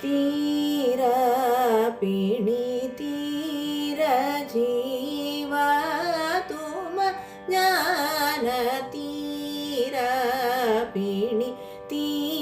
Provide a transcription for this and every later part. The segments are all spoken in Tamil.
தீர பிணி தீர ஜீவ தும ஞான தீர பிணி தீர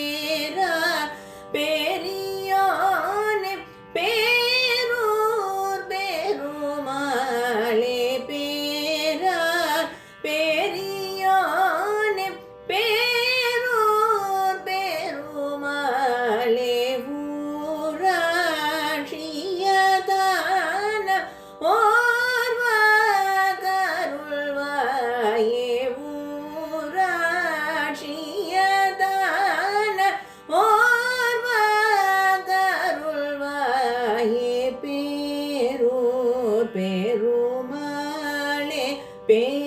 bem